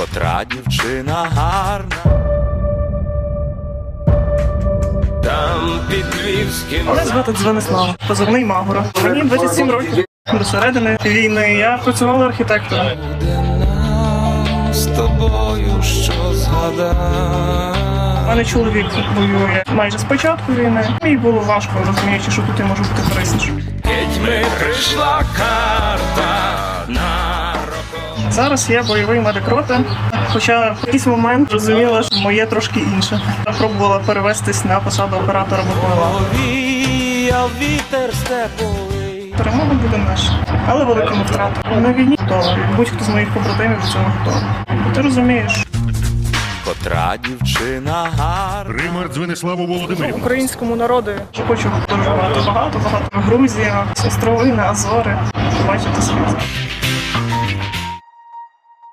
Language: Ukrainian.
котра дівчина гарна. Там під Львівським Мене звати Дзвенислава, позивний Магора. Мені 27 років. До середини війни я працювала архітектором. буде нам з тобою що У мене чоловік воює майже з початку війни. Мені було важко, розуміючи, що тут я можу бути корисніше. Гетьми прийшла карта на. Зараз я бойовий медик роти, хоча в якийсь момент розуміла, що моє трошки інше. Я пробувала перевестись на посаду оператора БПЛА. Вітер степовий. Перемога буде наша, але великими втратами. На війні то будь-хто з моїх побратимів до цього готовий. Ти розумієш, Котра дівчина гарна. Римар Дзвениславу Володимирівну. українському народу хочу подорожувати багато, багато. Грузія, острови, Азори, побачити світ.